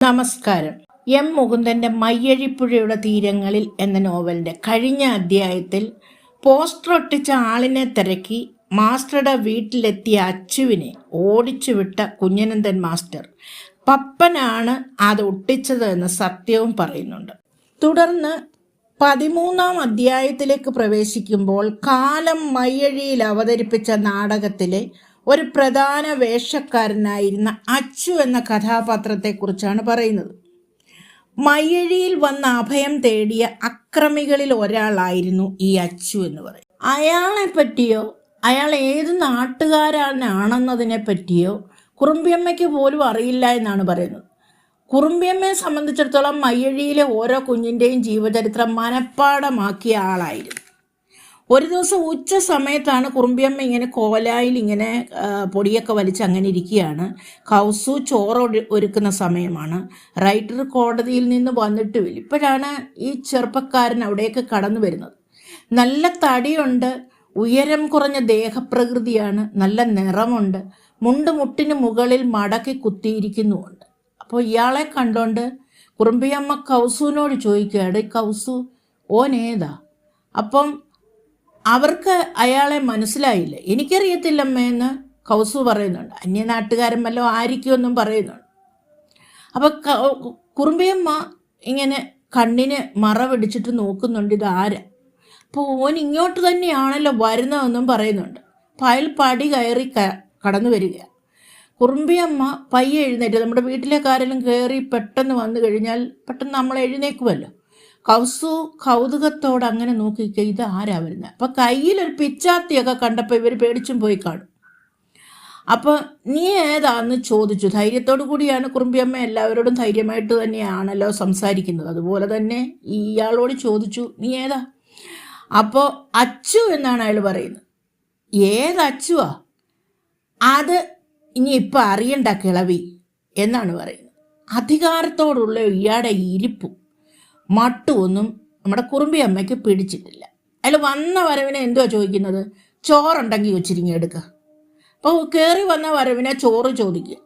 നമസ്കാരം. എം മുകുന്ദന്റെ മയ്യഴിപ്പുഴയുടെ തീരങ്ങളിൽ എന്ന നോവലിന്റെ കഴിഞ്ഞ അധ്യായത്തിൽ പോസ്റ്റർ ഒട്ടിച്ച ആളിനെ തിരക്കി മാസ്റ്ററുടെ വീട്ടിലെത്തിയ അച്ചുവിനെ ഓടിച്ചുവിട്ട കുഞ്ഞനന്ദൻ മാസ്റ്റർ പപ്പനാണ് അത് ഒട്ടിച്ചത് എന്ന് സത്യവും പറയുന്നുണ്ട്. തുടർന്ന് പതിമൂന്നാം അധ്യായത്തിലേക്ക് പ്രവേശിക്കുമ്പോൾ കാലം മയ്യഴിയിൽ അവതരിപ്പിച്ച നാടകത്തിലെ ഒരു പ്രധാന വേഷക്കാരനായിരുന്ന അച്ചു എന്ന കഥാപാത്രത്തെക്കുറിച്ചാണ് പറയുന്നത്. മയ്യഴിയിൽ വന്ന അഭയം തേടിയ അക്രമികളിൽ ഒരാളായിരുന്നു ഈ അച്ചു എന്ന് പറയും. അയാളെ പറ്റിയോ അയാൾ ഏത് നാട്ടുകാരനാണെന്നതിനെ പറ്റിയോ കുറുമ്പിയമ്മയ്ക്ക് പോലും അറിയില്ല എന്നാണ് പറയുന്നത്. കുറുമ്പിയമ്മയെ സംബന്ധിച്ചിടത്തോളം മയ്യഴിയിലെ ഓരോ കുഞ്ഞിന്റെയും ജീവചരിത്രം മനഃപ്പാടമാക്കിയ ആളായിരുന്നു. ഒരു ദിവസം ഉച്ച സമയത്താണ് കുറുമ്പിയമ്മ ഇങ്ങനെ കോലായിൽ ഇങ്ങനെ പൊടിയൊക്കെ വലിച്ച് അങ്ങനെ ഇരിക്കുകയാണ്. കൗസു ചോറ് ഒരുക്കുന്ന സമയമാണ്. റൈറ്റർ കോടതിയിൽ നിന്ന് വന്നിട്ടുമില്ല ഇപ്പോഴാണ് ഈ ചെറുപ്പക്കാരൻ അവിടെയൊക്കെ കടന്നു വരുന്നത്. നല്ല തടിയുണ്ട് ഉയരം കുറഞ്ഞ ദേഹപ്രകൃതിയാണ് നല്ല നിറമുണ്ട് മുണ്ട് മുട്ടിന് മുകളിൽ മടക്കി കുത്തിയിരിക്കുന്നുമുണ്ട്. അപ്പോൾ ഇയാളെ കണ്ടോണ്ട് കുറുമ്പിയമ്മ കൗസുവിനോട് ചോദിക്കുകയാണ് കൗസു ഓൻ ഏതാ? അപ്പം അവർക്ക് അയാളെ മനസ്സിലായില്ല. എനിക്കറിയത്തില്ലമ്മയെന്ന് കൗസു പറയുന്നുണ്ട്. അന്യനാട്ടുകാരൻ വല്ലോ ആയിരിക്കുമെന്നും പറയുന്നുണ്ട്. അപ്പം കുറുമ്പയമ്മ ഇങ്ങനെ കണ്ണിന് മറ പിടിച്ചിട്ട് നോക്കുന്നുണ്ട് ഇത് അപ്പോൾ ഓൻ ഇങ്ങോട്ട് തന്നെയാണല്ലോ വരുന്നതെന്നും പറയുന്നുണ്ട്. അപ്പം അയാൾ പടി കയറി കടന്നു വരിക. കുറുമ്പിയമ്മ പയ്യെ എഴുന്നേറ്റ് നമ്മുടെ വീട്ടിലേക്കാരെങ്കിലും കയറി പെട്ടെന്ന് വന്നു കഴിഞ്ഞാൽ പെട്ടെന്ന് നമ്മൾ എഴുന്നേക്കുമല്ലോ കൗസു കൗതുകത്തോട് അങ്ങനെ നോക്കി ഇത് ആരാ വരുന്നത് അപ്പം കയ്യിലൊരു പിച്ചാത്തിയൊക്കെ കണ്ടപ്പോൾ ഇവർ പേടിച്ചും പോയി കാണും. അപ്പോൾ നീ ഏതാന്ന് ചോദിച്ചു? ധൈര്യത്തോടു കൂടിയാണ് കുറുമ്പിയമ്മ എല്ലാവരോടും ധൈര്യമായിട്ട് തന്നെയാണല്ലോ സംസാരിക്കുന്നത്. അതുപോലെ തന്നെ ഇയാളോട് ചോദിച്ചു നീ ഏതാ? അപ്പോൾ അച്ചു എന്നാണ് അയാൾ പറയുന്നത്. ഏത് അച്ചുവാ? അത് ഇനി ഇപ്പം അറിയണ്ട കിളവി എന്നാണ് പറയുന്നത്. അധികാരത്തോടുള്ള ഇയാളുടെ ഇരിപ്പും. മട്ടുമൊന്നും നമ്മുടെ കുറുമ്പി അമ്മയ്ക്ക് പിടിച്ചിട്ടില്ല. അയാൾ വന്ന വരവിനെ എന്തുവാ ചോദിക്കുന്നത്? ചോറുണ്ടെങ്കിൽ വെച്ചിരിങ്ങി എടുക്കുക അപ്പോൾ കയറി വന്ന വരവിനെ ചോറ് ചോദിക്കുക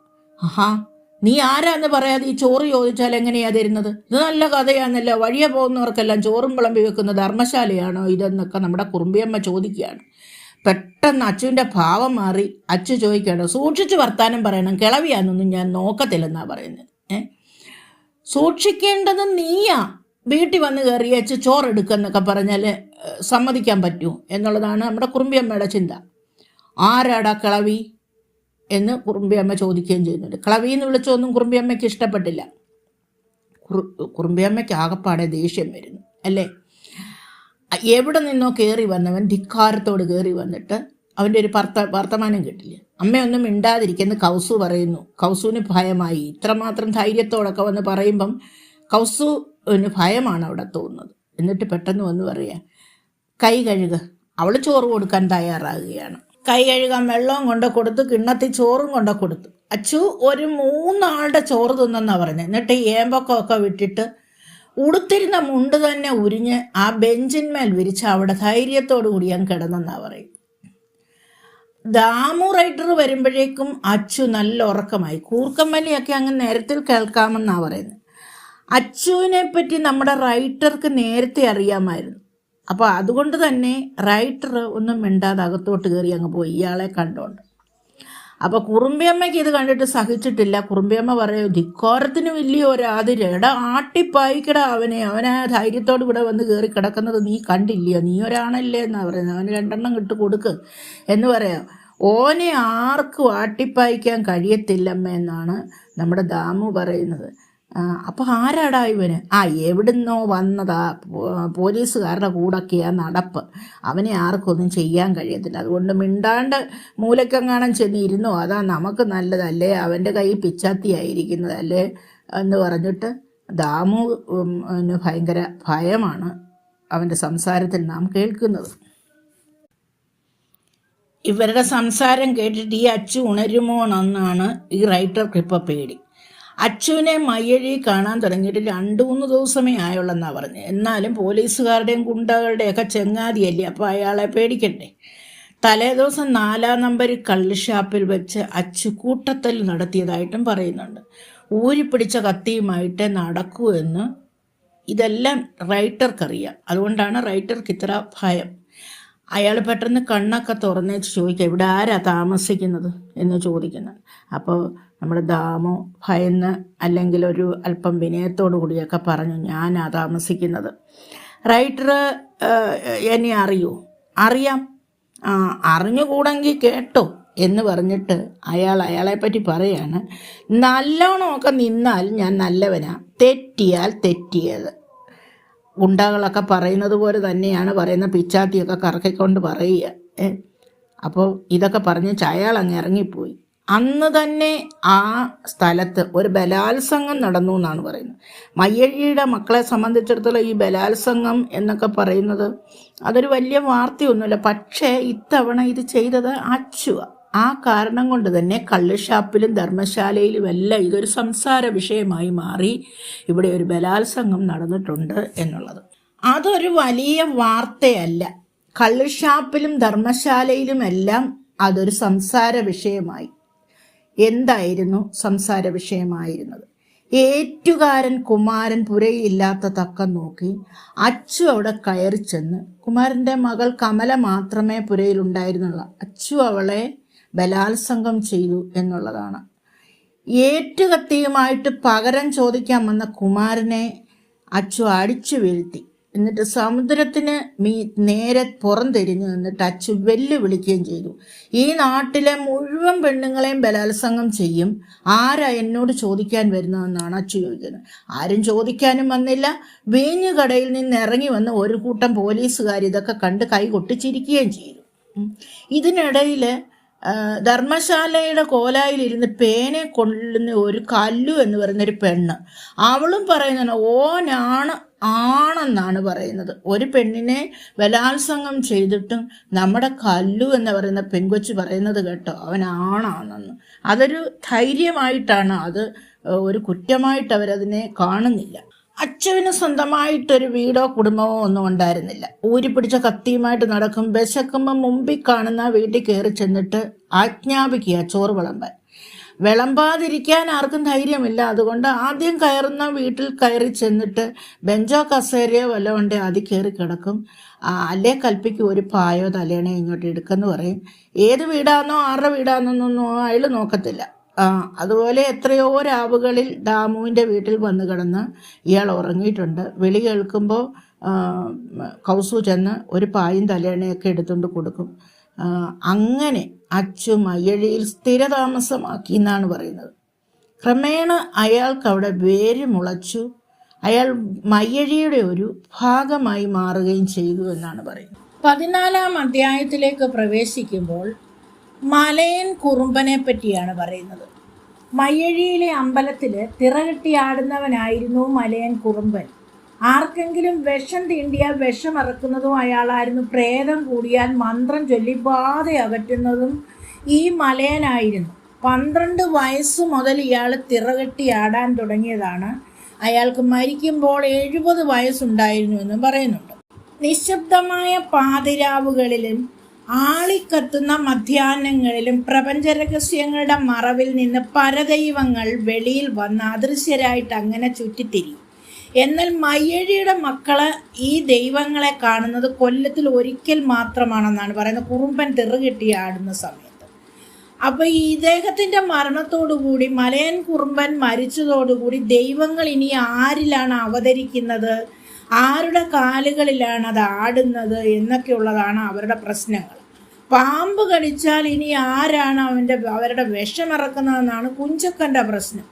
ആഹാ നീ ആരാന്ന് പറയാതെ ഈ ചോറ് ചോദിച്ചാൽ എങ്ങനെയാ തരുന്നത്? ഇത് നല്ല കഥയാണല്ലോ വഴിയെ പോകുന്നവർക്കെല്ലാം ചോറും വിളമ്പി വെക്കുന്ന ധർമ്മശാലയാണോ ഇതെന്നൊക്കെ നമ്മുടെ കുറുമ്പിയമ്മ ചോദിക്കുകയാണ്. പെട്ടെന്ന് അച്ചുവിന്റെ ഭാവം മാറി അച്ചു ചോദിക്കുകയാണ് സൂക്ഷിച്ച് വർത്താനം പറയണം കിളവിയാന്നൊന്നും ഞാൻ നോക്കത്തില്ലെന്നാ പറയുന്നത്. ഏ? സൂക്ഷിക്കേണ്ടത് നീയാ. വീട്ടിൽ വന്ന് കയറി അച്ച് ചോറെടുക്കെന്നൊക്കെ പറഞ്ഞാൽ സമ്മതിക്കാൻ പറ്റൂ എന്നുള്ളതാണ് നമ്മുടെ കുറുമ്പിയമ്മയുടെ ചിന്ത. ആരാടാ കിളവി? എന്ന് കുറുമ്പിയമ്മ ചോദിക്കുകയും ചെയ്യുന്നുണ്ട്. കിളവി എന്ന് വിളിച്ചൊന്നും കുറുമ്പിയമ്മയ്ക്ക് ഇഷ്ടപ്പെട്ടില്ല. കുറു കുറുമ്പിയമ്മയ്ക്ക് ആകപ്പാടെ ദേഷ്യം വരുന്നു അല്ലേ? എവിടെ നിന്നോ കയറി വന്നവൻ ധിക്കാരത്തോട് കയറി വന്നിട്ട് അവന്റെ ഒരു വർത്ത വർത്തമാനം കിട്ടില്ല? അമ്മയൊന്നും മിണ്ടാതിരിക്കുന്ന കൗസു പറയുന്നു. കൗസുവിന് ഭയമായി. ഇത്രമാത്രം ധൈര്യത്തോടൊക്കെ വന്ന് പറയുമ്പം കൗസുവിന് ഭയമാണ് അവിടെ തോന്നുന്നത്. എന്നിട്ട് പെട്ടെന്ന് വന്ന് പറയുക കൈ കഴുക. അവൾ ചോറ് കൊടുക്കാൻ തയ്യാറാകുകയാണ്. കൈ കഴുകാൻ വെള്ളവും കൊണ്ട് കൊടുത്ത് കിണ്ണത്തിൽ ചോറും കൊണ്ട് കൊടുത്തു. അച്ചു ഒരു മൂന്നാളുടെ ചോറ് തിന്നെന്നാണ് പറഞ്ഞത് എന്നിട്ട് ഏമ്പക്കമൊക്കെ വിട്ടിട്ട് ഉടുത്തിരുന്ന മുണ്ട് തന്നെ ഉരിഞ്ഞ് ആ ബെഞ്ചിന്മേൽ വിരിച്ച് അവിടെ ധൈര്യത്തോടു കൂടി ഞാൻ കിടന്നെന്നാ പറയും. ദാമു റൈഡർ വരുമ്പോഴേക്കും അച്ചു നല്ല ഉറക്കമായി. കൂർക്കമ്പനിയൊക്കെ അങ്ങ് നേരത്തിൽ കേൾക്കാമെന്നാണ് പറയുന്നത് അച്ചുവിനെ പറ്റി നമ്മുടെ റൈറ്റർക്ക് നേരത്തെ അറിയാമായിരുന്നു. അപ്പോൾ അതുകൊണ്ട് തന്നെ റൈറ്റർ ഒന്നും മിണ്ടാതെ അകത്തോട്ട് കയറി അങ്ങ് പോയി. ഇയാളെ കണ്ടോണ്ട്. അപ്പോൾ കുറുമ്പിയമ്മയ്ക്ക് ഇത് കണ്ടിട്ട് സഹിച്ചിട്ടില്ല. കുറുമ്പിയമ്മ പറയൂ ധിക്കോരത്തിന് വലിയ ഒരാതിര് എടാ ആട്ടിപ്പായിക്കട അവനെ. അവനെ ധൈര്യത്തോട് ഇവിടെ വന്ന് കയറി കിടക്കുന്നത് നീ കണ്ടില്ലയോ? നീ ഒരാണല്ലേ എന്നാണ് പറയുന്നത്. അവന് രണ്ടെണ്ണം കിട്ട് കൊടുക്ക് എന്ന് പറയാം. ഓനെ ആർക്കും ആട്ടിപ്പായിക്കാൻ കഴിയത്തില്ലമ്മ എന്നാണ് നമ്മുടെ ദാമു പറയുന്നത്. ആ, അപ്പൊ ആരാടാ ഇവന്? ആ എവിടുന്നോ വന്നതാ പോലീസുകാരുടെ കൂടൊക്കെയാ നടപ്പ്. അവനെ ആർക്കൊന്നും ചെയ്യാൻ കഴിയത്തില്ല. അതുകൊണ്ട് മിണ്ടാണ്ട് മൂലക്കെങ്ങാണം ചെന്നിരുന്നു അതാ നമുക്ക് നല്ലതല്ലേ? അവന്റെ കൈ പിച്ചാത്തിയായിരിക്കുന്നത് എന്ന് പറഞ്ഞിട്ട് ദാമു ഭയങ്കര ഭയമാണ് അവന്റെ സംസാരത്തിൽ നാം കേൾക്കുന്നത്. ഇവരുടെ സംസാരം കേട്ടിട്ട് ഈ അച്ചു ഉണരുമോ എന്നാണ് ഈ റൈറ്റർക്ക് ഇപ്പോൾ പേടി. അച്ചുവിനെ മയ്യഴി കാണാൻ തുടങ്ങിയിട്ട് രണ്ട് മൂന്ന് ദിവസമേ ആയുള്ളെന്നാണ് പറഞ്ഞത് എന്നാലും പോലീസുകാരുടെയും ഗുണ്ടകളുടെയൊക്കെ ചെങ്ങാതിയല്ലേ അപ്പോൾ അയാളെ പേടിക്കണ്ടേ? തലേദിവസം നാലാം നമ്പർ കള്ളുഷാപ്പിൽ വെച്ച് അച്ചു കൂട്ടത്തൽ നടത്തിയതായിട്ടും പറയുന്നുണ്ട്. ഊരിപ്പിടിച്ച കത്തിയുമായിട്ട് നടക്കൂ എന്ന് ഇതെല്ലാം റൈറ്റർക്കറിയാം. അതുകൊണ്ടാണ് റൈറ്റർക്ക് ഇത്ര ഭയം. അയാൾ പെട്ടെന്ന് കണ്ണൊക്കെ തുറന്നേച്ച് ചോദിക്കുക ഇവിടെ ആരാ താമസിക്കുന്നത്? എന്ന് ചോദിക്കുന്നത് അപ്പോൾ നമ്മുടെ ദാമോ ഭയന്ന് അല്ലെങ്കിൽ ഒരു അല്പം വിനയത്തോടു കൂടിയൊക്കെ പറഞ്ഞു ഞാനാ താമസിക്കുന്നത്. റൈറ്റർ എന്നെ അറിയൂ? അറിയാം. അറിഞ്ഞുകൂടെങ്കിൽ കേട്ടോ എന്ന് പറഞ്ഞിട്ട് അയാൾ അയാളെ പറ്റി പറയാണ്. നല്ലോണമൊക്കെ നിന്നാൽ ഞാൻ നല്ലവനാ. തെറ്റിയാൽ തെറ്റിയത്. ഗുണ്ടകളൊക്കെ പറയുന്നത് പോലെ തന്നെയാണ് പറയുന്ന പിച്ചാത്തിയൊക്കെ കറക്കിക്കൊണ്ട് പറയുക. അപ്പോൾ ഇതൊക്കെ പറഞ്ഞ് അയാൾ അങ്ങ് ഇറങ്ങിപ്പോയി. അന്ന് തന്നെ ആ സ്ഥലത്ത് ഒരു ബലാത്സംഗം നടന്നു എന്നാണ് പറയുന്നത്. മയ്യഴിയുടെ മക്കളെ സംബന്ധിച്ചിടത്തോളം ഈ ബലാത്സംഗം എന്നൊക്കെ പറയുന്നത് അതൊരു വലിയ വാർത്തയൊന്നുമില്ല. പക്ഷേ ഇത്തവണ ഇത് ചെയ്തത് അച്ചു. ആ കാരണം കൊണ്ട് തന്നെ കള്ളുഷാപ്പിലും ധർമ്മശാലയിലും എല്ലാം ഇതൊരു സംസാര വിഷയമായി മാറി ഇവിടെ ഒരു ബലാത്സംഗം നടന്നിട്ടുണ്ട് എന്നുള്ളത്. അതൊരു വലിയ വാർത്തയല്ല. കള്ളുഷാപ്പിലും ധർമ്മശാലയിലുമെല്ലാം അതൊരു സംസാര വിഷയമായി. എന്തായിരുന്നു സംസാര വിഷയമായിരുന്നത്? ഏറ്റുകാരൻ കുമാരൻ പുരയില്ലാത്ത തക്കം നോക്കി അച്ചു അവിടെ കയറി ചെന്ന് കുമാരന്റെ മകൾ കമല മാത്രമേ പുരയിലുണ്ടായിരുന്നുള്ളൂ. അച്ചു അവളെ ബലാത്സംഗം ചെയ്തു എന്നുള്ളതാണ്. ഏറ്റുകത്തിയുമായിട്ട് പകരം ചോദിക്കാൻ വന്ന കുമാരനെ അച്ചു അടിച്ചു വീഴ്ത്തി. എന്നിട്ട് സമുദ്രത്തിന് മീ നേരെ പുറംതിരിഞ്ഞു നിന്നിട്ട് അച്ചു വെല്ലുവിളിക്കുകയും ചെയ്തു. ഈ നാട്ടിലെ മുഴുവൻ പെണ്ണുങ്ങളെയും ബലാത്സംഗം ചെയ്യും. ആരാ എന്നോട് ചോദിക്കാൻ വരുന്നതെന്നാണ് അച്ചു ചോദിക്കുന്നത്. ആരും ചോദിക്കാനും വന്നില്ല. വീഞ്ഞു കടയിൽ നിന്ന് ഇറങ്ങി വന്ന് ഒരു കൂട്ടം പോലീസുകാർ ഇതൊക്കെ കണ്ട് കൈ കൊട്ടിച്ചിരിക്കുകയും ചെയ്തു. ഇതിനിടയിൽ ധർമ്മശാലയുടെ കോലായിലിരുന്ന് പേനെ കൊള്ളുന്ന ഒരു കല്ലു എന്ന് പറയുന്നൊരു പെണ്ണ്. അവളും പറയുന്നതാണ് ഓനാണ് ആണെന്നാണ് പറയുന്നത്. ഒരു പെണ്ണിനെ ബലാത്സംഗം ചെയ്തിട്ടും നമ്മുടെ കല്ലു എന്ന് പറയുന്ന പെൺകൊച്ചു പറയുന്നത് കേട്ടോ അവൻ ആണാണെന്ന്. അതൊരു ധൈര്യമായിട്ടാണ് അത് ഒരു കുറ്റമായിട്ട് അവരതിനെ കാണുന്നില്ല. അച്ഛവിന് സ്വന്തമായിട്ടൊരു വീടോ കുടുംബമോ ഒന്നും ഉണ്ടായിരുന്നില്ല. ഊരി പിടിച്ച കത്തിയുമായിട്ട് നടക്കും വിശക്കുമ്പോൾ മുമ്പിൽ കാണുന്ന വീട്ടിൽ കയറി ചെന്നിട്ട് ആജ്ഞാപിക്കുക ചോറ് വിളമ്പാൻ. വിളമ്പാതിരിക്കാൻ ആർക്കും ധൈര്യമില്ല. അതുകൊണ്ട് ആദ്യം കയറുന്ന വീട്ടിൽ കയറി ചെന്നിട്ട് ബെഞ്ചോ കസേരയോ വല്ലതും ഉണ്ടെ ആദ്യം കയറി കിടക്കും. അല്ലേ കൽപ്പിക്കും ഒരു പായോ തലേണോ ഇങ്ങോട്ട് എടുക്കെന്ന് പറയും. ഏത് വീടാണെന്നോ ആരുടെ വീടാണെന്നൊന്നും അയാൾ നോക്കത്തില്ല. അതുപോലെ എത്രയോ രാവുകളിൽ ഡാമുവിന്റെ വീട്ടിൽ വന്ന് കിടന്ന് ഇയാൾ ഉറങ്ങിയിട്ടുണ്ട്. വിളി കേൾക്കുമ്പോൾ കൗസു ചെന്ന് ഒരു പായും തലേണയൊക്കെ എടുത്തുകൊണ്ട് കൊടുക്കും. അങ്ങനെ അച്ചു മയ്യഴിയിൽ സ്ഥിരതാമസമാക്കി എന്നാണ് പറയുന്നത്. ക്രമേണ അയാൾക്ക് അവിടെ വേര് മുളച്ചു. അയാൾ മയ്യഴിയുടെ ഒരു ഭാഗമായി മാറുകയും ചെയ്തു എന്നാണ് പറയുന്നത്. പതിനാലാം അധ്യായത്തിലേക്ക് പ്രവേശിക്കുമ്പോൾ മലയൻ കുറുമ്പനെ പറ്റിയാണ് പറയുന്നത്. മയ്യഴിയിലെ അമ്പലത്തിൽ തിറകെട്ടിയാടുന്നവനായിരുന്നു മലയൻ കുറുമ്പൻ. ആർക്കെങ്കിലും വിഷം തീണ്ടിയാൽ വിഷം ഇറക്കുന്നതും അയാളായിരുന്നു. പ്രേതം കൂടിയാൽ മന്ത്രം ചൊല്ലി ബാധ അകറ്റുന്നതും ഈ മലയനായിരുന്നു. പന്ത്രണ്ട് വയസ്സ് മുതൽ ഇയാൾ തിറകെട്ടി ആടാൻ തുടങ്ങിയതാണ്. അയാൾക്ക് മരിക്കുമ്പോൾ എഴുപത് വയസ്സുണ്ടായിരുന്നു എന്നും പറയുന്നുണ്ട്. നിശബ്ദമായ പാതിരാവുകളിലും ആളിക്കത്തുന്ന മധ്യാഹ്നങ്ങളിലും പ്രപഞ്ച രഹസ്യങ്ങളുടെ മറവിൽ നിന്ന് പരദൈവങ്ങൾ വെളിയിൽ വന്ന് അദൃശ്യരായിട്ട് അങ്ങനെ ചുറ്റിത്തിരിയും. എന്നാൽ മയ്യഴിയുടെ മക്കൾ ഈ ദൈവങ്ങളെ കാണുന്നത് കൊല്ലത്തിൽ ഒരിക്കൽ മാത്രമാണെന്നാണ് പറയുന്നത്. കുറുമ്പൻ തെറുകെട്ടി ആടുന്ന സമയത്ത്. അപ്പൊ ഈ ഇദ്ദേഹത്തിന്റെ മരണത്തോടുകൂടി മലയൻ കുറുമ്പൻ മരിച്ചതോടുകൂടി ദൈവങ്ങൾ ഇനി ആരിലാണ് അവതരിക്കുന്നത്? ആരുടെ കാലുകളിലാണ് അത് ആടുന്നത് എന്നൊക്കെയുള്ളതാണ് അവരുടെ പ്രശ്നങ്ങൾ. പാമ്പ് കടിച്ചാൽ ഇനി ആരാണ് അവന്റെ അവരുടെ വിഷമിറക്കുന്നതെന്നാണ് കുഞ്ചക്കന്റെ പ്രശ്നം.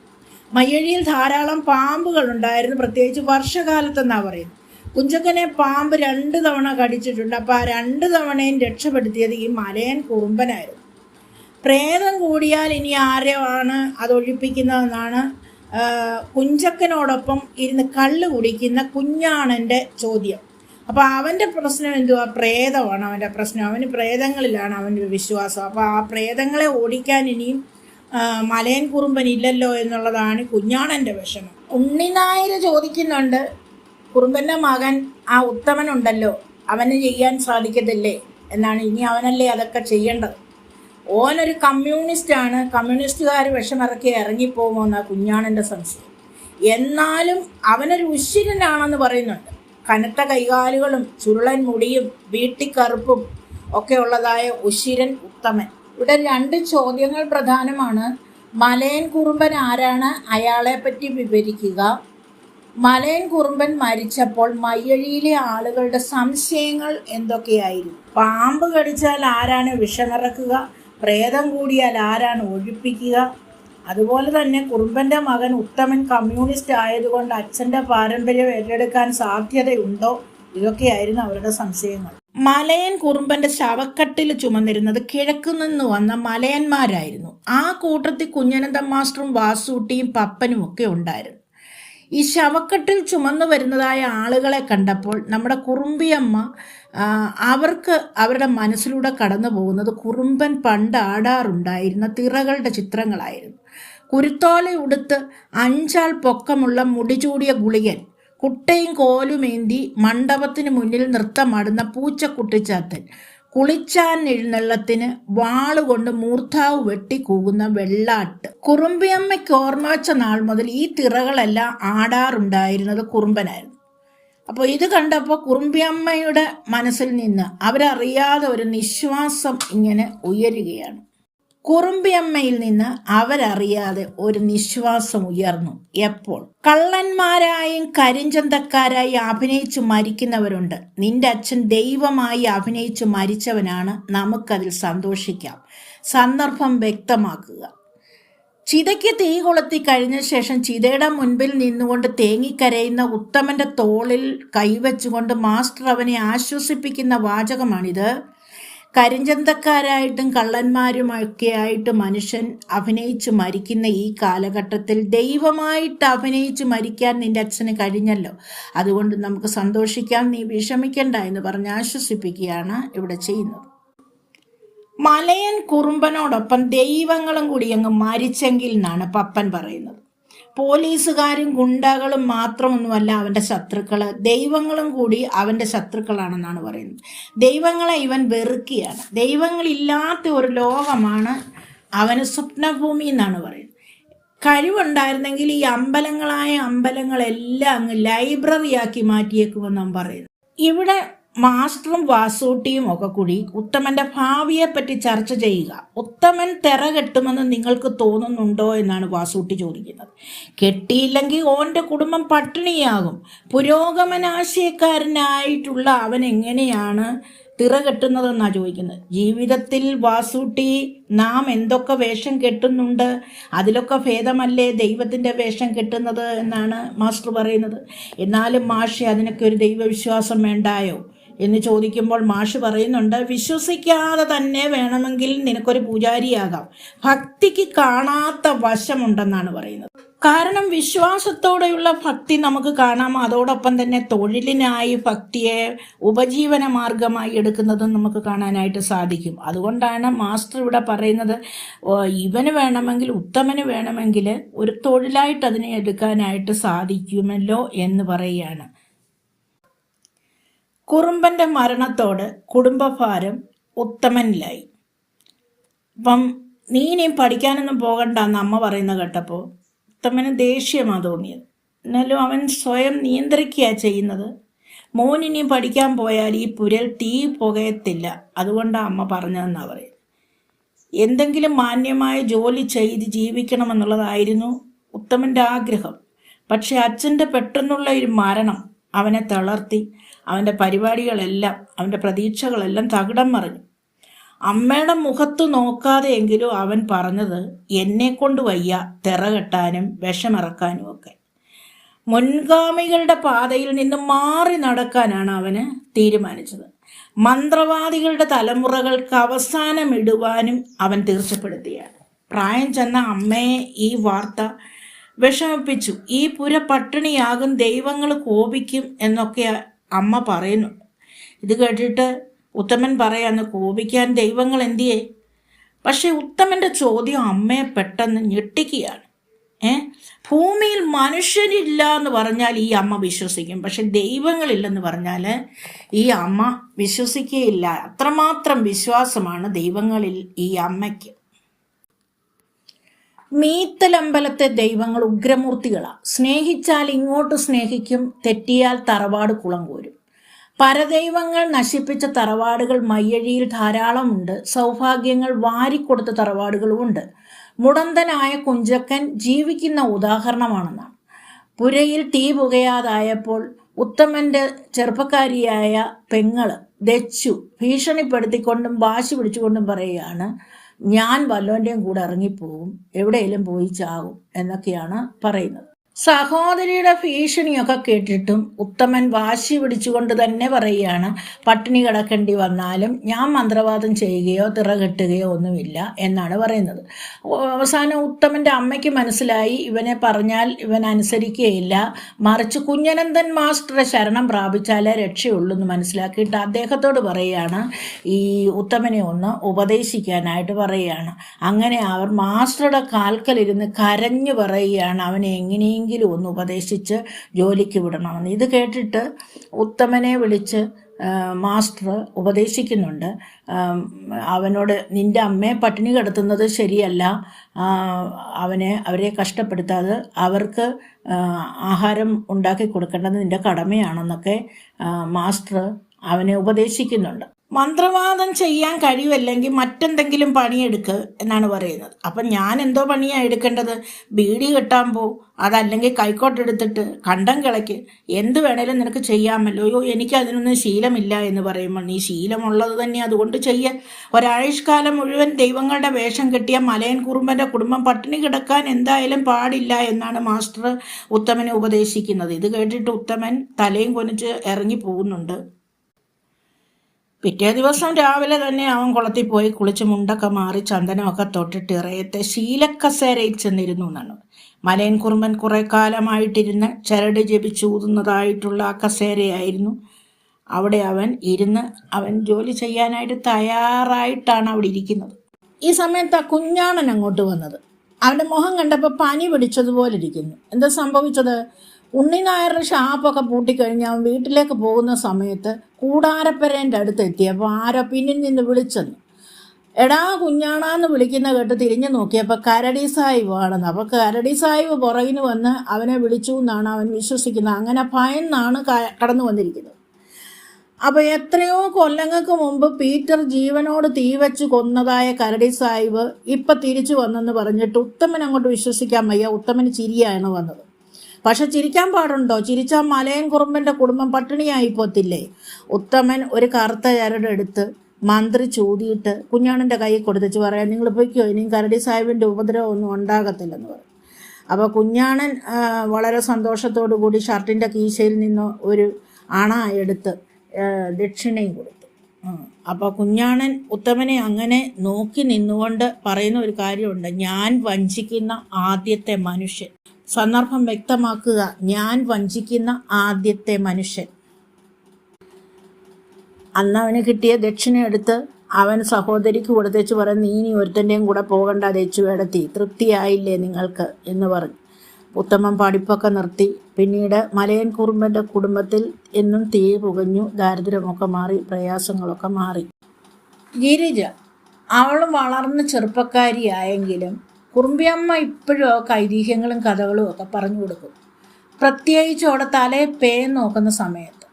മയ്യഴിയിൽ ധാരാളം പാമ്പുകൾ ഉണ്ടായിരുന്നു. പ്രത്യേകിച്ച് വർഷകാലത്തെന്നാണ് പറയുന്നത്. കുഞ്ചക്കനെ പാമ്പ് രണ്ട് തവണ കടിച്ചിട്ടുണ്ട്. അപ്പോൾ ആ രണ്ട് തവണയും രക്ഷപ്പെടുത്തിയത് ഈ മലയൻ കുറുമ്പനായിരുന്നു. പ്രേതം കൂടിയാൽ ഇനി ആരെയാണ് അത് ഒഴിപ്പിക്കുന്നതെന്നാണ് കുഞ്ചക്കനോടൊപ്പം ഇരുന്ന് കള്ള് കുടിക്കുന്ന കുഞ്ഞാണന്റെ ചോദ്യം. അപ്പോൾ അവന്റെ പ്രശ്നം എന്തുവാ? പ്രേതമാണ് അവന്റെ പ്രശ്നം. അവന് പ്രേതങ്ങളിലാണ് അവന്റെ വിശ്വാസം. അപ്പോൾ ആ പ്രേതങ്ങളെ ഓടിക്കാൻ ഇനിയും മലയൻ കുറുമ്പൻ ഇല്ലല്ലോ എന്നുള്ളതാണ് കുഞ്ഞാണന്റെ വിഷമം. ഉണ്ണിനായർ ചോദിക്കുന്നുണ്ട് കുറുമ്പന്റെ മകൻ ആ ഉത്തമനുണ്ടല്ലോ അവന് ചെയ്യാൻ സാധിക്കത്തില്ലേ? എന്നാണ് ഇനി അവനല്ലേ അതൊക്കെ ചെയ്യേണ്ടത്. ഓനൊരു കമ്മ്യൂണിസ്റ്റാണ് കമ്മ്യൂണിസ്റ്റുകാർ വിഷമിറക്കി ഇറങ്ങിപ്പോകുമോ എന്നാ കുഞ്ഞാണന്റെ സംശയം. എന്നാലും അവനൊരു ഉശിരനാണെന്ന് പറയുന്നുണ്ട്. കനത്ത കൈകാലുകളും ചുരുളൻ മുടിയും വീട്ടിക്കറുപ്പും ഒക്കെ ഉള്ളതായ ഉശിരൻ ഉത്തമൻ. ഇവിടെ രണ്ട് ചോദ്യങ്ങൾ പ്രധാനമാണ്. മലയൻ കുറുമ്പൻ ആരാണ്? അയാളെ പറ്റി വിവരിക്കുക. മലയൻ കുറുമ്പൻ മരിച്ചപ്പോൾ മയ്യഴിയിലെ ആളുകളുടെ സംശയങ്ങൾ എന്തൊക്കെയായിരുന്നു? പാമ്പ് കടിച്ചാൽ ആരാണ് വിഷമിറക്കുക? പ്രേതം കൂടിയാൽ ആരാണ് ഒഴിപ്പിക്കുക? അതുപോലെ തന്നെ കുറുമ്പന്റെ മകൻ ഉത്തമൻ കമ്മ്യൂണിസ്റ്റ് ആയതുകൊണ്ട് അച്ഛന്റെ പാരമ്പര്യം ഏറ്റെടുക്കാൻ സാധ്യതയുണ്ടോ? ഇതൊക്കെയായിരുന്നു അവരുടെ സംശയങ്ങൾ. മലയൻ കുറുമ്പന്റെ ശവക്കട്ടിൽ ചുമന്നിരുന്നത് കിഴക്കു നിന്ന് വന്ന മലയന്മാരായിരുന്നു. ആ കൂട്ടത്തിൽ കുഞ്ഞനന്ദൻ മാസ്റ്ററും വാസൂട്ടിയും പപ്പനും ഒക്കെ ഉണ്ടായിരുന്നു. ഈ ശവക്കട്ടിൽ ചുമന്നു വരുന്നതായ ആളുകളെ കണ്ടപ്പോൾ നമ്മുടെ കുറുമ്പിയമ്മ അവർക്ക് അവരുടെ മനസ്സിലൂടെ കടന്നു പോകുന്നത് കുറുമ്പൻ പണ്ട് ആടാറുണ്ടായിരുന്ന തിറകളുടെ ചിത്രങ്ങളായിരുന്നു. കുരുത്തോല ഉടുത്ത് അഞ്ചാൾ പൊക്കമുള്ള മുടിചൂടിയ ഗുളികൻ കുട്ടയും കോലുമേന്തി മണ്ഡപത്തിന് മുന്നിൽ നൃത്തമാടുന്ന പൂച്ചക്കുട്ടിച്ചാത്തൻ. കുളിച്ചാൻ എഴുന്നള്ളത്തിന് വാളുകൊണ്ട് മൂർത്താവ് വെട്ടി കൂകുന്ന വെള്ളാട്ട്. കുറുമ്പിയമ്മയ്ക്ക് ഓർമ്മ വെച്ച നാൾ മുതൽ ഈ തിറകളെല്ലാം ആടാറുണ്ടായിരുന്നത് കുറുമ്പനായിരുന്നു. അപ്പോൾ ഇത് കണ്ടപ്പോൾ കുറുമ്പിയമ്മയുടെ മനസ്സിൽ നിന്ന് അവരറിയാതെ ഒരു നിശ്വാസം ഇങ്ങനെ ഉയരുകയാണ്. കുറുമ്പിയമ്മയിൽ നിന്ന് അവരറിയാതെ ഒരു നിശ്വാസം ഉയർന്നു. എപ്പോൾ? കള്ളന്മാരായും കരിഞ്ചന്തക്കാരായി അഭിനയിച്ചു മരിക്കുന്നവരുണ്ട്. നിന്റെ അച്ഛൻ ദൈവമായി അഭിനയിച്ചു മരിച്ചവനാണ് നമുക്കതിൽ സന്തോഷിക്കാം. സന്ദർഭം വ്യക്തമാക്കുക. ചിതയ്ക്ക് തീ കൊളുത്തി കഴിഞ്ഞ ശേഷം ചിതയുടെ മുൻപിൽ നിന്നുകൊണ്ട് തേങ്ങിക്കരയുന്ന ഉത്തമന്റെ തോളിൽ കൈവച്ചുകൊണ്ട് മാസ്റ്റർ അവനെ ആശ്വസിപ്പിക്കുന്ന വാചകമാണിത്. കരിഞ്ചന്തക്കാരായിട്ടും കള്ളന്മാരുമൊക്കെ ആയിട്ട് മനുഷ്യൻ അഭിനയിച്ച് മരിക്കുന്ന ഈ കാലഘട്ടത്തിൽ ദൈവമായിട്ട് അഭിനയിച്ച് മരിക്കാൻ നിന്റെ അച്ഛന് കഴിഞ്ഞല്ലോ. അതുകൊണ്ട് നമുക്ക് സന്തോഷിക്കാൻ നീ വിഷമിക്കണ്ട എന്ന് പറഞ്ഞ് ആശ്വസിപ്പിക്കുകയാണ് ഇവിടെ ചെയ്യുന്നത്. മലയൻ കുറുമ്പനോടൊപ്പം ദൈവങ്ങളും കൂടി അങ്ങ് മരിച്ചെങ്കിൽ എന്നാണ് പപ്പൻ പറയുന്നത്. പോലീസുകാരും ഗുണ്ടകളും മാത്രമൊന്നുമല്ല അവന്റെ ശത്രുക്കൾ ദൈവങ്ങളും കൂടി അവന്റെ ശത്രുക്കളാണെന്നാണ് പറയുന്നത്. ദൈവങ്ങളെ ഇവൻ വെറുക്കുകയാണ്. ദൈവങ്ങളില്ലാത്ത ഒരു ലോകമാണ് അവന് സ്വപ്നഭൂമി എന്നാണ് പറയുന്നത്. കഴിവുണ്ടായിരുന്നെങ്കിൽ ഈ അമ്പലങ്ങളായ അമ്പലങ്ങളെല്ലാം അങ്ങ് ലൈബ്രറിയാക്കി മാറ്റിയേക്കുമെന്നും പറയുന്നു ഇവിടെ മാസ്റ്ററും വാസൂട്ടിയും ഒക്കെ കൂടി ഉത്തമന്റെ ഭാവിയെ പറ്റി ചർച്ച ചെയ്യുക. ഉത്തമൻ തെറ കെട്ടുമെന്ന് നിങ്ങൾക്ക് തോന്നുന്നുണ്ടോ എന്നാണ് വാസൂട്ടി ചോദിക്കുന്നത്. കെട്ടിയില്ലെങ്കിൽ ഓന്റെ കുടുംബം പട്ടിണിയാകും. പുരോഗമനാശയക്കാരനായിട്ടുള്ള അവൻ എങ്ങനെയാണ് തിറ കെട്ടുന്നതെന്നാണ് ചോദിക്കുന്നത്. ജീവിതത്തിൽ വാസൂട്ടി നാം എന്തൊക്കെ വേഷം കെട്ടുന്നുണ്ട്? അതിലൊക്കെ ഭേദമല്ലേ ദൈവത്തിന്റെ വേഷം കെട്ടുന്നത് എന്നാണ് മാസ്റ്റർ പറയുന്നത്. എന്നാലും മാഷെ അതിനൊക്കെ ഒരു ദൈവവിശ്വാസം വേണ്ടായോ? എന്ന് ചോദിക്കുമ്പോൾ മാഷ് പറയുന്നുണ്ട് വിശ്വസിക്കാതെ തന്നെ വേണമെങ്കിൽ നിനക്കൊരു പൂജാരിയാകാം. ഭക്തിക്ക് കാണാത്ത വശമുണ്ടെന്നാണ് പറയുന്നത്. കാരണം വിശ്വാസത്തോടെയുള്ള ഭക്തി നമുക്ക് കാണാം. അതോടൊപ്പം തന്നെ തൊഴിലിനായി ഭക്തിയെ ഉപജീവന മാർഗമായി എടുക്കുന്നതും നമുക്ക് കാണാനായിട്ട് സാധിക്കും. അതുകൊണ്ടാണ് മാസ്റ്റർ ഇവിടെ പറയുന്നത് ഇവന് വേണമെങ്കിൽ ഉത്തമന് വേണമെങ്കിൽ ഒരു തൊഴിലായിട്ട് അതിനെ എടുക്കാനായിട്ട് സാധിക്കുമല്ലോ എന്ന് പറയുകയാണ്. കുറുമ്പന്റെ മരണത്തോട് കുടുംബഭാരം ഉത്തമനിലായി. അപ്പം നീ ഇനിയും പഠിക്കാനൊന്നും പോകണ്ട എന്ന് അമ്മ പറയുന്ന കേട്ടപ്പോൾ ഉത്തമന് ദേഷ്യമാണ് തോന്നിയത്. എന്നാലും അവൻ സ്വയം നിയന്ത്രിക്കുക ചെയ്യുന്നത്. മോൻ ഇനിയും പഠിക്കാൻ പോയാൽ ഈ പുരൽ തീ പുകയത്തില്ല. അതുകൊണ്ടാണ് അമ്മ പറഞ്ഞതെന്നാണ് പറയുന്നത്. എന്തെങ്കിലും മാന്യമായ ജോലി ചെയ്ത് ജീവിക്കണമെന്നുള്ളതായിരുന്നു ഉത്തമന്റെ ആഗ്രഹം. പക്ഷെ അച്ഛന്റെ പെട്ടെന്നുള്ള ഒരു മരണം അവനെ തളർത്തി അവന്റെ പരിപാടികളെല്ലാം അവന്റെ പ്രതീക്ഷകളെല്ലാം തകിടം മറിഞ്ഞു. അമ്മയുടെ മുഖത്ത് നോക്കാതെയെങ്കിലും അവൻ പറഞ്ഞത് എന്നെ കൊണ്ട് വയ്യ തിറ കെട്ടാനും വിഷമിറക്കാനും ഒക്കെ. മുൻഗാമികളുടെ പാതയിൽ നിന്ന് മാറി നടക്കാനാണ് അവന് തീരുമാനിച്ചത്. മന്ത്രവാദികളുടെ തലമുറകൾക്ക് അവസാനമിടുവാനും അവൻ തീർച്ചപ്പെടുത്തിയാണ്. പ്രായം ചെന്ന അമ്മയെ ഈ വാർത്ത വിഷമിപ്പിച്ചു. ഈ പുര പട്ടിണിയാകും ദൈവങ്ങൾ കോപിക്കും എന്നൊക്കെ അമ്മ പറയുന്നു. ഇത് കേട്ടിട്ട് ഉത്തമൻ പറയാന്ന് കോപിക്കാൻ ദൈവങ്ങൾ എന്തിയേ? പക്ഷേ ഉത്തമന്റെ ചോദ്യം അമ്മയെ പെട്ടെന്ന് ഞെട്ടിക്കുകയാണ്. ഏ? ഭൂമിയിൽ മനുഷ്യരില്ല എന്ന് പറഞ്ഞാൽ ഈ അമ്മ വിശ്വസിക്കും. പക്ഷെ ദൈവങ്ങളില്ലെന്ന് പറഞ്ഞാൽ ഈ അമ്മ വിശ്വസിക്കുകയില്ല. അത്രമാത്രം വിശ്വാസമാണ് ദൈവങ്ങളിൽ ഈ അമ്മയ്ക്ക്. മീത്തലമ്പലത്തെ ദൈവങ്ങൾ ഉഗ്രമൂർത്തികളാണ് സ്നേഹിച്ചാൽ ഇങ്ങോട്ട് സ്നേഹിക്കും തെറ്റിയാൽ തറവാട് കുളം കോരും. പരദൈവങ്ങൾ നശിപ്പിച്ച തറവാടുകൾ മയ്യഴിയിൽ ധാരാളമുണ്ട് സൗഭാഗ്യങ്ങൾ വാരിക്കൊടുത്ത തറവാടുകളുമുണ്ട് മുടന്തനായ കുഞ്ചക്കൻ ജീവിക്കുന്ന ഉദാഹരണമാണെന്നാണ്. പുരയിൽ തീ പുകയാതായപ്പോൾ ഉത്തമന്റെ ചെറുപ്പക്കാരിയായ പെങ്ങൾ ദച്ചു ഭീഷണിപ്പെടുത്തിക്കൊണ്ടും വാശി പിടിച്ചുകൊണ്ടും പറയുകയാണ് ഞാൻ വല്ലവന്റെയും കൂടെ ഇറങ്ങിപ്പോവും എവിടെയെങ്കിലും പോയി ചാകും എന്നൊക്കെയാണ് പറയുന്നത്. സഹോദരിയുടെ ഭീഷണിയൊക്കെ കേട്ടിട്ടും ഉത്തമൻ വാശി പിടിച്ചുകൊണ്ട് തന്നെ പറയുകയാണ് പട്ടിണി കിടക്കേണ്ടി വന്നാലും ഞാൻ മന്ത്രവാദം ചെയ്യുകയോ തിറകെട്ടുകയോ ഒന്നുമില്ല എന്നാണ് പറയുന്നത്. അവസാനം ഉത്തമന്റെ അമ്മയ്ക്ക് മനസ്സിലായി ഇവനെ പറഞ്ഞാൽ ഇവൻ അനുസരിക്കുകയില്ല. മറിച്ച് കുഞ്ഞനന്ദൻ മാസ്റ്ററെ ശരണം പ്രാപിച്ചാലേ രക്ഷയുള്ളൂ എന്ന് മനസ്സിലാക്കിയിട്ട് അദ്ദേഹത്തോട് പറയുകയാണ് ഈ ഉത്തമനെ ഒന്ന് ഉപദേശിക്കാനായിട്ട് പറയുകയാണ്. അങ്ങനെ അവർ മാസ്റ്ററുടെ കാൽക്കലിരുന്ന് കരഞ്ഞു പറയുകയാണ് അവനെ എങ്ങനെയെങ്കിലും ഒന്ന് ഉപദേശിച്ച് ജോലിക്ക് വിടണമെന്ന്. ഇത് കേട്ടിട്ട് ഉത്തമനെ വിളിച്ച് മാസ്റ്റർ ഉപദേശിക്കുന്നുണ്ട്. അവനോട് നിന്റെ അമ്മയെ പട്ടിണി കിടത്തുന്നത് ശരിയല്ല. അവനെ അവരെ കഷ്ടപ്പെടുത്താതെ അവർക്ക് ആഹാരം ഉണ്ടാക്കി കൊടുക്കേണ്ടത് നിന്റെ കടമയാണെന്നൊക്കെ മാസ്റ്റർ അവനെ ഉപദേശിക്കുന്നുണ്ട്. മന്ത്രവാദം ചെയ്യാൻ കഴിയുമല്ലെങ്കിൽ മറ്റെന്തെങ്കിലും പണിയെടുക്ക് എന്നാണ് പറയുന്നത്. അപ്പം ഞാൻ എന്തോ പണിയാണ് എടുക്കേണ്ടത്? ബീഡി കെട്ടാൻ പോ. അതല്ലെങ്കിൽ കൈക്കോട്ടെടുത്തിട്ട് കണ്ടം കിളയ്ക്ക്. എന്ത് വേണേലും നിനക്ക് ചെയ്യാമല്ലോ. അയ്യോ എനിക്ക് അതിനൊന്നും ശീലമില്ല എന്ന് പറയുമ്പോൾ നീ ശീലമുള്ളത് തന്നെ അതുകൊണ്ട് ചെയ്യ. ഒരാഴ്ചക്കാലം മുഴുവൻ ദൈവങ്ങളുടെ വേഷം കെട്ടിയ മലയൻ കുറുമ്പന്റെ കുടുംബം പട്ടിണി കിടക്കാൻ എന്തായാലും പാടില്ല എന്നാണ് മാസ്റ്റർ ഉത്തമനെ ഉപദേശിക്കുന്നത്. ഇത് കേട്ടിട്ട് ഉത്തമൻ തലയും കൊനിച്ച് ഇറങ്ങി പോകുന്നുണ്ട്. പിറ്റേ ദിവസം രാവിലെ തന്നെ അവൻ കുളത്തിൽ പോയി കുളിച്ച് മുണ്ടൊക്കെ മാറി ചന്ദനമൊക്കെ തൊട്ടിട്ട് ഇറയത്തെ ശീലക്കസേരയിൽ ചെന്നിരുന്നു എന്നാണ് മലയൻ കുറുമ്പൻ കുറെ കാലമായിട്ടിരുന്ന് ചരട് ജപിച്ചൂതുന്നതായിട്ടുള്ള ആ കസേരയായിരുന്നു. അവിടെ അവൻ ഇരുന്ന് അവൻ ജോലി ചെയ്യാനായിട്ട് തയ്യാറായിട്ടാണ് അവിടെ ഇരിക്കുന്നത്. ഈ സമയത്ത് ആ കുഞ്ഞാണൻ അങ്ങോട്ട് വന്നത്. അവന്റെ മുഖം കണ്ടപ്പോൾ പനി പിടിച്ചതുപോലെ ഇരിക്കുന്നു. എന്താ സംഭവിച്ചത്? ഉണ്ണിനായരുടെ ഷാപ്പൊക്കെ പൂട്ടിക്കഴിഞ്ഞാൽ വീട്ടിലേക്ക് പോകുന്ന സമയത്ത് കൂടാരപ്പരേന്റെ അടുത്ത് എത്തിയപ്പോൾ ആരോ പിന്നിൽ നിന്ന് വിളിച്ചെന്ന് എടാ കുഞ്ഞാണാന്ന് വിളിക്കുന്ന കേട്ട് തിരിഞ്ഞു നോക്കിയപ്പോൾ കരടി സാഹിബ് ആണെന്ന്. അപ്പോൾ കരടി സാഹിബ് പുറകിന് വന്ന് അവനെ വിളിച്ചു എന്നാണ് അവൻ വിശ്വസിക്കുന്നത്. അങ്ങനെ ഭയന്നാണ് കടന്നു വന്നിരിക്കുന്നത്. അപ്പോൾ എത്രയോ കൊല്ലങ്ങൾക്ക് മുമ്പ് പീറ്റർ ജീവനോട് തീ വെച്ച് കൊന്നതായ കരടി സാഹിബ് ഇപ്പം തിരിച്ചു വന്നെന്ന് പറഞ്ഞിട്ട് ഉത്തമൻ അങ്ങോട്ട് വിശ്വസിക്കാൻ വയ്യ. ഉത്തമന് ചിരിയാണ് വന്നത്. പക്ഷെ ചിരിക്കാൻ പാടുണ്ടോ? ചിരിച്ചാൽ മലയൻ കുറുമ്പന്റെ കുടുംബം പട്ടിണിയായി പോത്തില്ലേ ഉത്തമൻ ഒരു കറുത്ത ചരടെടുത്ത് മന്ത്രി ചൂതിയിട്ട് കുഞ്ഞാണിന്റെ കൈ കൊടുത്തിച്ച് പറയാം നിങ്ങൾ പൊയ്ക്കോ ഇനിയും കരടി സാഹിബിന്റെ ഉപദ്രവം ഒന്നും ഉണ്ടാകത്തില്ലെന്ന് പറയും. അപ്പോൾ കുഞ്ഞാണൻ വളരെ സന്തോഷത്തോടു കൂടി ഷർട്ടിന്റെ കീശയിൽ നിന്ന് ഒരു അണ എടുത്ത് ദക്ഷിണയും കൊടുത്തു. അപ്പോൾ കുഞ്ഞാണൻ ഉത്തമനെ അങ്ങനെ നോക്കി നിന്നുകൊണ്ട് പറയുന്ന ഒരു കാര്യമുണ്ട് ഞാൻ വഞ്ചിക്കുന്ന ആദ്യത്തെ മനുഷ്യൻ. സന്ദർഭം വ്യക്തമാക്കുക. ഞാൻ വഞ്ചിക്കുന്ന ആദ്യത്തെ മനുഷ്യൻ. അന്ന് അവന് കിട്ടിയ ദക്ഷിണ എടുത്ത് അവൻ സഹോദരിക്ക് കൊടുത്തേച്ച് പറഞ്ഞു നീ ഇനി ഒരുത്തന്റെയും കൂടെ പോകണ്ട ദച്ചുവേടത്തി തൃപ്തിയായില്ലേ നിങ്ങൾക്ക്? എന്ന് പറഞ്ഞു. ഉത്തമൻ പഠിപ്പൊക്കെ നിർത്തി. പിന്നീട് മലയൻ കുറുമ്പന്റെ കുടുംബത്തിൽ എന്നും തീ പുകഞ്ഞു ദാരിദ്ര്യമൊക്കെ മാറി പ്രയാസങ്ങളൊക്കെ മാറി. ഗിരിജ അവൾ വളർന്ന് ചെറുപ്പക്കാരിയായെങ്കിലും കുറുമ്പിയമ്മ ഇപ്പോഴും ഒക്കെ ഐതിഹ്യങ്ങളും കഥകളും ഒക്കെ പറഞ്ഞു കൊടുക്കും. പ്രത്യേകിച്ച് അവിടെ തലയെ പേ നോക്കുന്ന സമയത്ത്.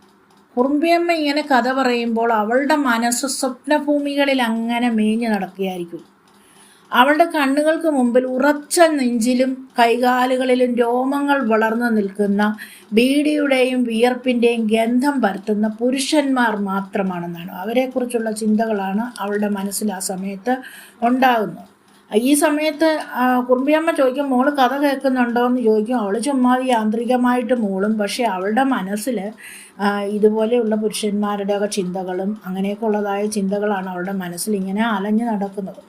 കുറുമ്പിയമ്മ ഇങ്ങനെ കഥ പറയുമ്പോൾ അവളുടെ മനസ്സ് സ്വപ്നഭൂമികളിൽ അങ്ങനെ മേഞ്ഞു നടക്കുകയായിരിക്കും. അവളുടെ കണ്ണുകൾക്ക് മുമ്പിൽ ഉറച്ച നെഞ്ചിലും കൈകാലുകളിലും രോമങ്ങൾ വളർന്നു നിൽക്കുന്ന ബീഡിയുടെയും വിയർപ്പിന്റെയും ഗന്ധം പരത്തുന്ന പുരുഷന്മാർ മാത്രമാണെന്നാണ്. അവരെക്കുറിച്ചുള്ള ചിന്തകളാണ് അവളുടെ മനസ്സിൽ ആ സമയത്ത് ഉണ്ടാകുന്നത്. ഈ സമയത്ത് കുറുമ്പിയമ്മ ചോദിക്കും മോൾ കഥ കേൾക്കുന്നുണ്ടോ? എന്ന് ചോദിക്കും. അവൾ ചുമ്മാ യാന്ത്രികമായിട്ട് മൂളും. പക്ഷേ അവളുടെ മനസ്സിൽ ഇതുപോലെയുള്ള പുരുഷന്മാരുടെ ഒക്കെ ചിന്തകളും അങ്ങനെയൊക്കെ ഉള്ളതായ ചിന്തകളാണ് അവളുടെ മനസ്സിൽ ഇങ്ങനെ അലഞ്ഞു നടക്കുന്നത്.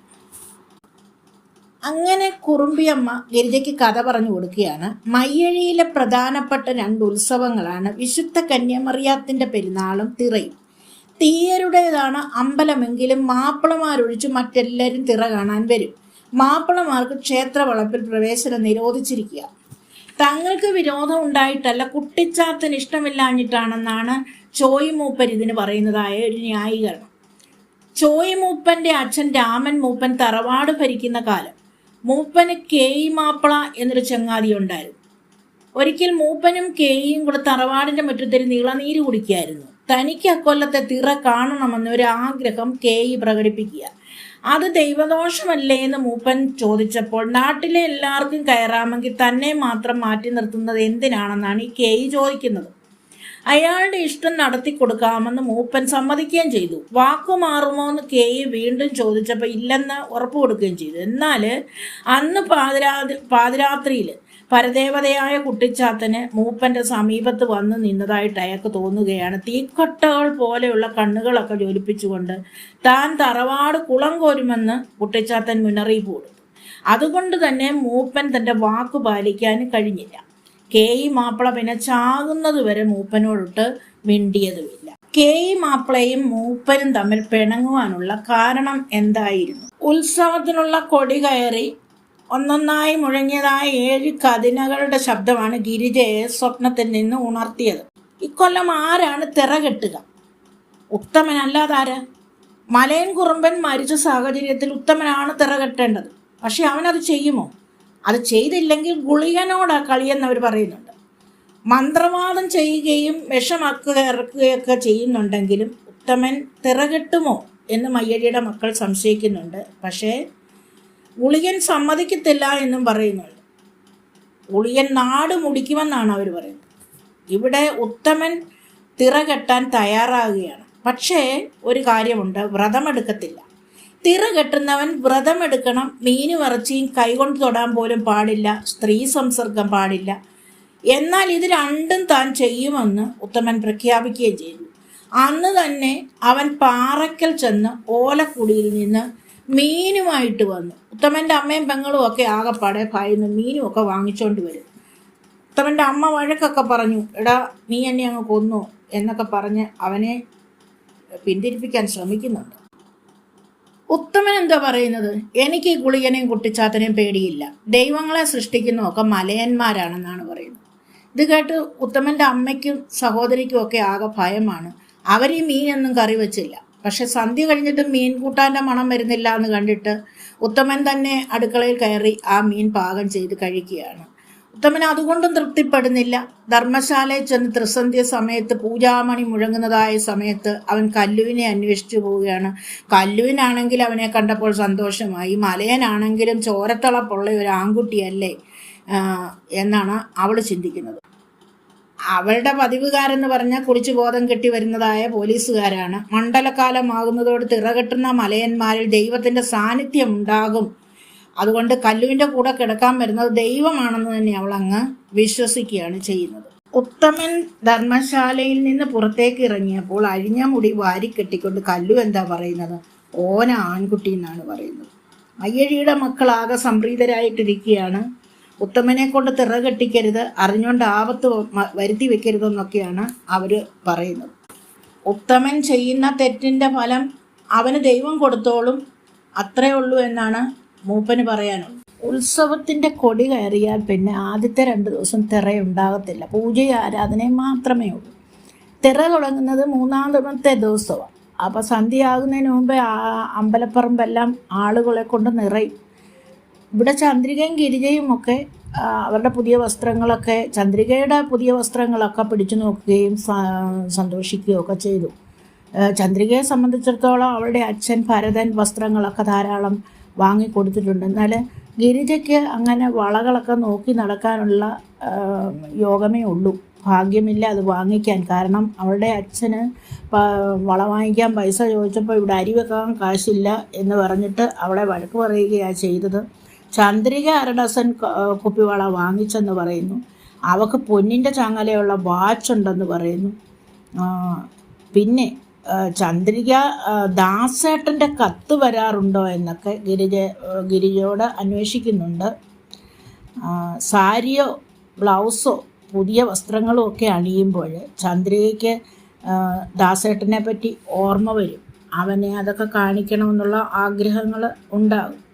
അങ്ങനെ കുറുമ്പിയമ്മ ഗിരിജയ്ക്ക് കഥ പറഞ്ഞു കൊടുക്കുകയാണ്. മയ്യഴിയിലെ പ്രധാനപ്പെട്ട രണ്ട് ഉത്സവങ്ങളാണ് വിശുദ്ധ കന്യാമറിയാത്തിന്റെ പെരുന്നാളും തിറയും. തീയരുടേതാണ് അമ്പലമെങ്കിലും മാപ്പിളമാരൊഴിച്ച് മറ്റെല്ലാവരും തിറ കാണാൻ വരും. മാപ്പിളമാർക്ക് ക്ഷേത്ര വളപ്പിൽ പ്രവേശനം നിരോധിച്ചിരിക്കുക. തങ്ങൾക്ക് വിരോധം ഉണ്ടായിട്ടല്ല കുട്ടിച്ചാത്തന് ഇഷ്ടമില്ലാഞ്ഞിട്ടാണെന്നാണ് ചോയി മൂപ്പൻ ഇതിന് പറയുന്നതായ ഒരു ന്യായീകരണം. ചോയി മൂപ്പന്റെ അച്ഛൻ രാമൻ മൂപ്പൻ തറവാട് ഭരിക്കുന്ന കാലം മൂപ്പന് കേയി മാപ്പിള എന്നൊരു ചങ്ങാതി ഉണ്ടായിരുന്നു. ഒരിക്കൽ മൂപ്പനും കേയിയും കൂടെ തറവാടിന്റെ മുറ്റത്തിൽ നീളനീര് കുടിക്കായിരുന്നു. തനിക്ക് അക്കൊല്ലത്തെ തിറ കാണണമെന്ന് ഒരു ആഗ്രഹം കേയി പ്രകടിപ്പിക്കുക. അത് ദൈവദോഷമല്ലേ എന്ന് മൂപ്പൻ ചോദിച്ചപ്പോൾ നാട്ടിലെ എല്ലാവർക്കും കയറാമെങ്കിൽ തന്നെ മാത്രം മാറ്റി നിർത്തുന്നത് എന്തിനാണെന്നാണ് ഈ കേയി ചോദിക്കുന്നത്. അയാളുടെ ഇഷ്ടം നടത്തി കൊടുക്കാമെന്ന് മൂപ്പൻ സമ്മതിക്കുകയും ചെയ്തു. വാക്കു മാറുമോ എന്ന് കെ വീണ്ടും ചോദിച്ചപ്പോൾ ഇല്ലെന്ന് ഉറപ്പ് കൊടുക്കുകയും ചെയ്തു. എന്നാൽ അന്ന് പാതിരാ പാതിരാത്രിയിൽ പരദേവതയായ കുട്ടിച്ചാത്തന് മൂപ്പന്റെ സമീപത്ത് വന്ന് നിന്നതായിട്ട് അയാൾക്ക് തോന്നുകയാണ്. തീക്കൊട്ടകൾ പോലെയുള്ള കണ്ണുകളൊക്കെ ജ്വലിപ്പിച്ചുകൊണ്ട് താൻ തറവാട് കുളം കോരുമെന്ന് കുട്ടിച്ചാത്തൻ മുന്നറിയിപ്പ് കൊടുത്തു അതുകൊണ്ട് തന്നെ മൂപ്പൻ തന്റെ വാക്ക് പാലിക്കാൻ കഴിഞ്ഞില്ല. കെ ഇ മാപ്പിള പിന്നെ ചാകുന്നതുവരെ മൂപ്പനോടൊട്ട് മിണ്ടിയതുമില്ല. കെ ഇ മാപ്പിളയും മൂപ്പനും തമ്മിൽ പിണങ്ങുവാനുള്ള കാരണം എന്തായിരുന്നു? ഉത്സവത്തിനുള്ള കൊടി കയറി ഒന്നൊന്നായി മുഴങ്ങിയതായ ഏഴ് കതിനകളുടെ ശബ്ദമാണ് ഗിരിജയെ സ്വപ്നത്തിൽ നിന്ന് ഉണർത്തിയത്. ഇക്കൊല്ലം ആരാണ് തിറ കെട്ടുക? ഉത്തമനല്ലാതാര്? മലയൻ കുറുമ്പൻ മരിച്ച സാഹചര്യത്തിൽ ഉത്തമനാണ് തിറ കെട്ടേണ്ടത്. പക്ഷെ അവനത് ചെയ്യുമോ? അത് ചെയ്തില്ലെങ്കിൽ ഗുളികനോടാ കളിയെന്നവർ പറയുന്നുണ്ട്. മന്ത്രവാദം ചെയ്യുകയും വിഷമാക്കുക ഇറക്കുകയൊക്കെ ചെയ്യുന്നുണ്ടെങ്കിലും ഉത്തമൻ തിറകെട്ടുമോ എന്ന് മയ്യടിയുടെ മക്കൾ സംശയിക്കുന്നുണ്ട്. പക്ഷേ ഗുളികൻ സമ്മതിക്കത്തില്ല എന്നും പറയുന്നുണ്ട്. ഉളിയൻ നാട് മുടിക്കുമെന്നാണ് അവർ പറയുന്നത്. ഇവിടെ ഉത്തമൻ തിറ കെട്ടാൻ തയ്യാറാകുകയാണ് പക്ഷേ ഒരു കാര്യമുണ്ട് വ്രതമെടുക്കത്തില്ല തിറ കെട്ടുന്നവൻ വ്രതമെടുക്കണം മീൻ വറച്ചിയും കൈകൊണ്ട് തൊടാൻ പോലും പാടില്ല സ്ത്രീ സംസർഗം പാടില്ല. എന്നാൽ ഇത് രണ്ടും താൻ ചെയ്യുമെന്ന് ഉത്തമൻ പ്രഖ്യാപിക്കുകയും ചെയ്തു. അന്ന് തന്നെ അവൻ പാറയ്ക്കൽ ചെന്ന് ഓലക്കുടിയിൽ നിന്ന് മീനുമായിട്ട് വന്നു. ഉത്തമന്റെ അമ്മയും പെങ്ങളും ഒക്കെ ആകെപ്പാടെ ഭയന്ന് മീനും ഒക്കെ വാങ്ങിച്ചോണ്ട് വരും. ഉത്തമന്റെ അമ്മ വഴക്കൊക്കെ പറഞ്ഞു എടാ നീ എന്നെ അങ്ങ് കൊന്നു എന്നൊക്കെ പറഞ്ഞ് അവനെ പിന്തിരിപ്പിക്കാൻ ശ്രമിക്കുന്നുണ്ട്. ഉത്തമൻ എന്താ പറയുന്നത്? എനിക്ക് ഈ ഗുളികനെയും കുട്ടിച്ചാത്തനെയും പേടിയില്ല. ദൈവങ്ങളെ സൃഷ്ടിക്കുന്നതൊക്കെ മലയന്മാരാണെന്നാണ് പറയുന്നത്. ഇത് കേട്ട് ഉത്തമന്റെ അമ്മയ്ക്കും സഹോദരിക്കും ഒക്കെ ആകെ ഭയമാണ്. അവർ ഈ മീനൊന്നും കറി വെച്ചില്ല. പക്ഷെ സന്ധ്യ കഴിഞ്ഞിട്ട് മീൻ കൂട്ടാന്റെ മണം വരുന്നില്ല എന്ന് കണ്ടിട്ട് ഉത്തമൻ തന്നെ അടുക്കളയിൽ കയറി ആ മീൻ പാകം ചെയ്ത് കഴിക്കുകയാണ്. ഉത്തമൻ അതുകൊണ്ടും തൃപ്തിപ്പെടുന്നില്ല. ധർമ്മശാലയിൽ ചെന്ന് ത്രിസന്ധ്യ സമയത്ത് പൂജാമണി മുഴങ്ങുന്നതായ സമയത്ത് അവൻ കല്ലുവിനെ അന്വേഷിച്ചു പോവുകയാണ്. കല്ലുവിനാണെങ്കിൽ അവനെ കണ്ടപ്പോൾ സന്തോഷമായി. മലയനാണെങ്കിലും ചോരത്തളപ്പുള്ള ഒരു ആൺകുട്ടിയല്ലേ എന്നാണ് അവൾ ചിന്തിക്കുന്നത്. അവളുടെ പതിവുകാരെന്ന് പറഞ്ഞാൽ കുളിച്ചു ബോധം കെട്ടി വരുന്നതായ പോലീസുകാരാണ്. മണ്ഡലകാലമാകുന്നതോട് തിറകെട്ടുന്ന മലയന്മാരിൽ ദൈവത്തിന്റെ സാന്നിധ്യം ഉണ്ടാകും. അതുകൊണ്ട് കല്ലുവിന്റെ കൂടെ കിടക്കാൻ വരുന്നത് ദൈവമാണെന്ന് തന്നെ അവൾ അങ്ങ് വിശ്വസിക്കുകയാണ് ചെയ്യുന്നത്. ഉത്തമൻ ധർമ്മശാലയിൽ നിന്ന് പുറത്തേക്ക് ഇറങ്ങിയപ്പോൾ അഴിഞ്ഞ മുടി വാരി കെട്ടിക്കൊണ്ട് കല്ലു എന്താ പറയുന്നത്? ഓന ആൺകുട്ടി എന്നാണ് പറയുന്നത്. അയ്യഴിയുടെ മക്കളാകെ സംപ്രീതരായിട്ടിരിക്കുകയാണ്. ഉത്തമനെ കൊണ്ട് തിറ കെട്ടിക്കരുത് അറിഞ്ഞുകൊണ്ട് ആപത്ത് വരുത്തി വെക്കരുതെന്നൊക്കെയാണ് അവർ പറയുന്നത്. ഉത്തമൻ ചെയ്യുന്ന തെറ്റിന്റെ ഫലം അവന് ദൈവം കൊടുത്തോളും അത്രേ ഉള്ളൂ എന്നാണ് മൂപ്പന് പറയാനുള്ളത്. ഉത്സവത്തിന്റെ കൊടി കയറിയാൽ പിന്നെ ആദ്യത്തെ രണ്ട് ദിവസം തിറയുണ്ടാകത്തില്ല പൂജയും ആരാധനയും മാത്രമേ ഉള്ളൂ. തിറ തുടങ്ങുന്നത് മൂന്നാമത്തെ ദിവസമാണ്. അപ്പോൾ സന്ധ്യയാകുന്നതിന് മുമ്പേ അമ്പലപ്പറമ്പെല്ലാം ആളുകളെ കൊണ്ട് നിറയും. ഇവിടെ ചന്ദ്രികയും ഗിരിജയും ഒക്കെ അവരുടെ പുതിയ വസ്ത്രങ്ങളൊക്കെ ചന്ദ്രികയുടെ പുതിയ വസ്ത്രങ്ങളൊക്കെ പിടിച്ചു നോക്കുകയും സന്തോഷിക്കുകയും ഒക്കെ ചെയ്തു. ചന്ദ്രികയെ സംബന്ധിച്ചിടത്തോളം അവളുടെ അച്ഛൻ ഭരതൻ വസ്ത്രങ്ങളൊക്കെ ധാരാളം വാങ്ങിക്കൊടുത്തിട്ടുണ്ട്. എന്നാൽ ഗിരിജയ്ക്ക് അങ്ങനെ വളകളൊക്കെ നോക്കി നടക്കാനുള്ള യോഗമേ ഉള്ളൂ. ഭാഗ്യമില്ല അത് വാങ്ങിക്കാൻ. കാരണം അവളുടെ അച്ഛന് വള വാങ്ങിക്കാൻ പൈസ ചോദിച്ചപ്പോൾ ഇവിടെ അരി വെക്കാൻ കാശില്ല എന്ന് പറഞ്ഞിട്ട് അവളെ വഴക്ക് പറയുകയാണ് ചെയ്തത്. ചന്ദ്രിക അര ഡസൻ ക- കുപ്പിവള വാങ്ങിച്ചെന്ന് പറയുന്നു. അവക്ക് പൊന്നിന്റെ ചങ്ങലയുള്ള വാച്ച് ഉണ്ടെന്ന് പറയുന്നു. പിന്നെ ചന്ദ്രിക ദാസേട്ടന്റെ കത്ത് വരാറുണ്ടോ എന്നൊക്കെ ഗിരിജ ഗിരിജയോട് അന്വേഷിക്കുന്നുണ്ട്. സാരിയോ ബ്ലൗസോ പുതിയ വസ്ത്രങ്ങളും ഒക്കെ അണിയുമ്പോൾ ചന്ദ്രികയ്ക്ക് ദാസേട്ടനെ പറ്റി ഓർമ്മ വരും. അവനെ അതൊക്കെ കാണിക്കണമെന്നുള്ള ആഗ്രഹങ്ങൾ ഉണ്ടാകും.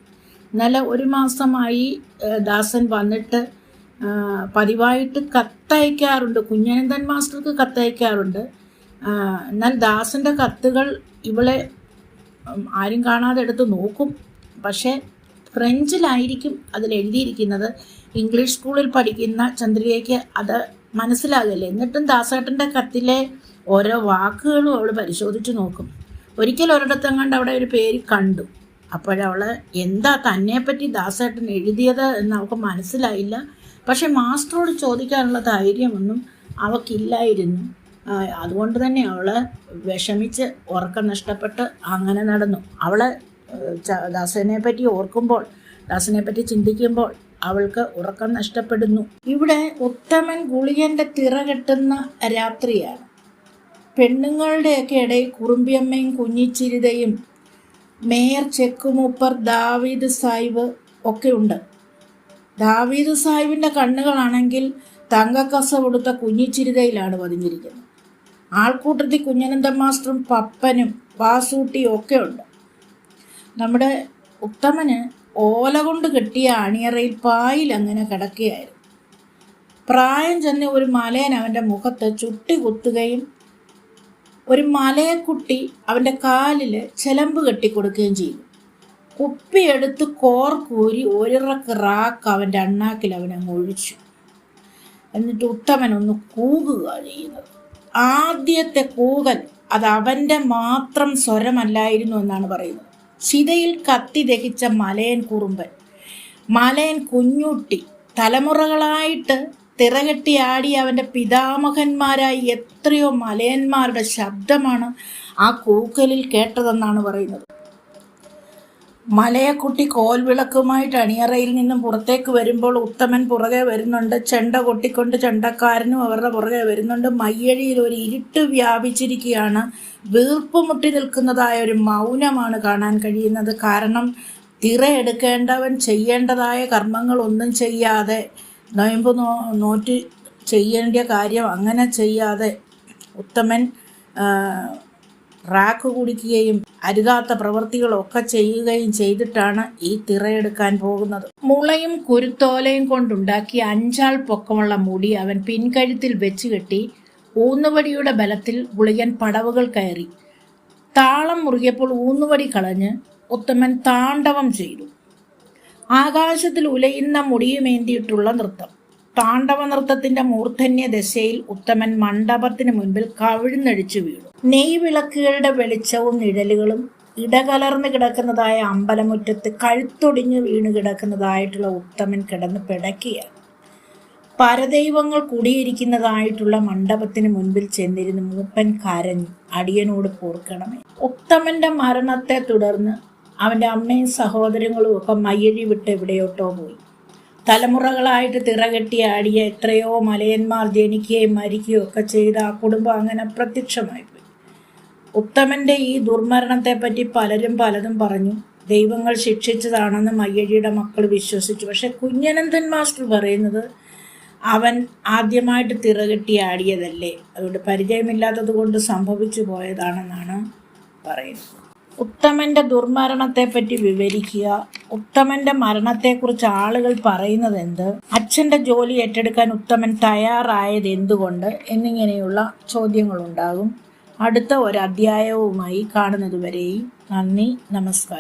ഇന്നലെ ഒരു മാസമായി ദാസൻ വന്നിട്ട് പതിവായിട്ട് കത്തയക്കാറുണ്ട്. കുഞ്ഞനന്ദൻ മാസ്റ്റർക്ക് കത്തയക്കാറുണ്ട്. എന്നാൽ ദാസന്റെ കത്തുകൾ ഇവളെ ആരും കാണാതെ എടുത്ത് നോക്കും. പക്ഷേ ഫ്രഞ്ചിലായിരിക്കും അതിൽ എഴുതിയിരിക്കുന്നത്. ഇംഗ്ലീഷ് സ്കൂളിൽ പഠിക്കുന്ന ചന്ദ്രികയ്ക്ക് അത് മനസ്സിലാകില്ല. എന്നിട്ടും ദാസേട്ടന്റെ കത്തിലെ ഓരോ വാക്കുകളും അവൾ പരിശോധിച്ച് നോക്കും. ഒരിക്കൽ ഒരിടത്തും കണ്ട് അവിടെ ഒരു പേര് കണ്ടു. അപ്പോഴവൾ എന്താ തന്നെപ്പറ്റി ദാസേട്ടൻ എഴുതിയത് എന്ന് അവൾക്ക് മനസ്സിലായില്ല. പക്ഷെ മാസ്റ്ററോട് ചോദിക്കാനുള്ള ധൈര്യമൊന്നും അവക്കില്ലായിരുന്നു. അതുകൊണ്ട് തന്നെ അവൾ വിഷമിച്ച് ഉറക്കം നഷ്ടപ്പെട്ട് അങ്ങനെ നടന്നു. ഏഹ്, ദാസനെ പറ്റി ഓർക്കുമ്പോൾ ദാസനെ പറ്റി ചിന്തിക്കുമ്പോൾ അവൾക്ക് ഉറക്കം നഷ്ടപ്പെടുന്നു. ഇവിടെ ഉത്തമൻ ഗുളികന്റെ തിറ കെട്ടുന്ന രാത്രിയാണ്. പെണ്ണുങ്ങളുടെയൊക്കെ ഇടയിൽ കുറുമ്പിയമ്മയും കുഞ്ഞിച്ചിരിതയും മേയർ ചെക്കുമൂപ്പർ ദാവീദ് സാഹിബ് ഒക്കെ ഉണ്ട്. ദാവീദ് സാഹിബിന്റെ കണ്ണുകളാണെങ്കിൽ തങ്കക്കസ കൊടുത്ത കുഞ്ഞിച്ചിരിതയിലാണ് പതിഞ്ഞിരിക്കുന്നത്. ആൾക്കൂട്ടത്തിൽ കുഞ്ഞനന്ദ മാസ്റ്ററും പപ്പനും വാസൂട്ടിയും ഒക്കെ ഉണ്ട്. നമ്മുടെ ഉത്തമന് ഓല കൊണ്ട് കെട്ടിയ അണിയറയിൽ പായിൽ അങ്ങനെ കിടക്കുകയായിരുന്നു. പ്രായം ചെന്ന ഒരു മലയൻ അവന്റെ മുഖത്ത് ചുട്ടി കുത്തുകയും ഒരു മലയക്കുട്ടി അവന്റെ കാലിൽ ചെലമ്പ് കെട്ടിക്കൊടുക്കുകയും ചെയ്തു. കുപ്പിയെടുത്ത് കോർ കൂരി ഒരിറക്ക് റാക്ക് അവന്റെ അണ്ണാക്കിൽ അവനങ്ങ് ഒഴിച്ചു. എന്നിട്ട് ഉത്തമൻ ഒന്ന് കൂകുക ചെയ്യുന്നത്. ആദ്യത്തെ കൂകൽ അത് അവന്റെ മാത്രം സ്വരമല്ലായിരുന്നു എന്നാണ് പറയുന്നത്. ചിതയിൽ കത്തി ദഹിച്ച മലയൻ കുറുമ്പൻ മലയൻ കുഞ്ഞുട്ടി തലമുറകളായിട്ട് തിറകെട്ടി ആടിയ അവന്റെ പിതാമഹന്മാരായി എത്രയോ മലയന്മാരുടെ ശബ്ദമാണ് ആ കൂക്കലിൽ കേട്ടതെന്നാണ് പറയുന്നത്. മലയക്കുട്ടി കോൽവിളക്കുമായിട്ട് അണിയറയിൽ നിന്നും പുറത്തേക്ക് വരുമ്പോൾ ഉത്തമൻ പുറകെ വരുന്നുണ്ട്. ചെണ്ട കൊട്ടിക്കൊണ്ട് ചെണ്ടക്കാരനും അവരുടെ പുറകെ വരുന്നുണ്ട്. മയ്യഴിയിൽ ഒരു ഇരുട്ട് വ്യാപിച്ചിരിക്കുകയാണ്. വീർപ്പ് മുട്ടി നിൽക്കുന്നതായ ഒരു മൗനമാണ് കാണാൻ കഴിയുന്നത്. കാരണം തിറ എടുക്കേണ്ടവൻ ചെയ്യേണ്ടതായ കർമ്മങ്ങളൊന്നും ചെയ്യാതെ നോയമ്പ് നോ നോറ്റ് ചെയ്യേണ്ട കാര്യം അങ്ങനെ ചെയ്യാതെ ഉത്തമൻ റാക്ക് കുടിക്കുകയും അരുതാത്ത പ്രവൃത്തികളൊക്കെ ചെയ്യുകയും ചെയ്തിട്ടാണ് ഈ തിറയെടുക്കാൻ പോകുന്നത്. മുളയും കുരുത്തോലയും കൊണ്ടുണ്ടാക്കിയ അഞ്ചാൾ പൊക്കമുള്ള മുടി അവൻ പിൻകഴുത്തിൽ വെച്ച് കെട്ടി ഊന്നുവടിയുടെ ബലത്തിൽ ഗുളികൻ പടവുകൾ കയറി. താളം മുറുകിയപ്പോൾ ഊന്നുവടി കളഞ്ഞ് ഉത്തമൻ താണ്ഡവം ചെയ്തു. ആകാശത്തിൽ ഉലയുന്ന മുടിയുമേന്തിയിട്ടുള്ള നൃത്തം. താണ്ഡവ നൃത്തത്തിന്റെ മൂർധന്യ ദശയിൽ ഉത്തമൻ മണ്ഡപത്തിന് മുൻപിൽ കവിഴ്ന്നടിച്ചു വീണു. നെയ് വിളക്കുകളുടെ വെളിച്ചവും നിഴലുകളും ഇടകലർന്ന് കിടക്കുന്നതായ അമ്പലമുറ്റത്ത് കഴുത്തൊടിഞ്ഞു വീണു കിടക്കുന്നതായിട്ടുള്ള ഉത്തമൻ കിടന്ന് പിടക്കുകയാണ് പരദൈവങ്ങൾ കുടിയിരിക്കുന്നതായിട്ടുള്ള മണ്ഡപത്തിന് മുൻപിൽ ചെന്നിരുന്ന് മൂപ്പൻ കരഞ്ഞു അടിയനോട് പോർക്കണമേ. ഉത്തമന്റെ മരണത്തെ തുടർന്ന് അവന്റെ അമ്മയും സഹോദരങ്ങളും ഒക്കെ മയ്യഴി വിട്ട് എവിടെയോട്ടോ പോയി. തലമുറകളായിട്ട് തിറകെട്ടി ആടിയ എത്രയോ മലയന്മാർ ജനിക്കുകയും മരിക്കുകയും ഒക്കെ ചെയ്ത ആ കുടുംബം അങ്ങനെ പ്രത്യക്ഷമായിപ്പോയി ഉത്തമന്റെ ഈ ദുർമരണത്തെപ്പറ്റി പലരും പലതും പറഞ്ഞു. ദൈവങ്ങൾ ശിക്ഷിച്ചതാണെന്ന് മയ്യഴിയുടെ മക്കൾ വിശ്വസിച്ചു. പക്ഷെ കുഞ്ഞനന്ദൻ മാസ്റ്റർ പറയുന്നത് അവൻ ആദ്യമായിട്ട് തിറകെട്ടി ആടിയതല്ലേ അതുകൊണ്ട് പരിചയമില്ലാത്തത് കൊണ്ട് സംഭവിച്ചു പോയതാണെന്നാണ് പറയുന്നത്. ഉത്തമന്റെ ദുർമരണത്തെപ്പറ്റി വിവരിക്കുക. ഉത്തമന്റെ മരണത്തെക്കുറിച്ച് ആളുകൾ പറയുന്നത് എന്ത് അച്ഛന്റെ ജോലി ഏറ്റെടുക്കാൻ ഉത്തമൻ തയ്യാറായത് എന്തുകൊണ്ട്? എന്നിങ്ങനെയുള്ള ചോദ്യങ്ങളുണ്ടാകും. അടുത്ത ഒരു അധ്യായവുമായി കാണുന്നതുവരെയും നന്ദി നമസ്കാരം.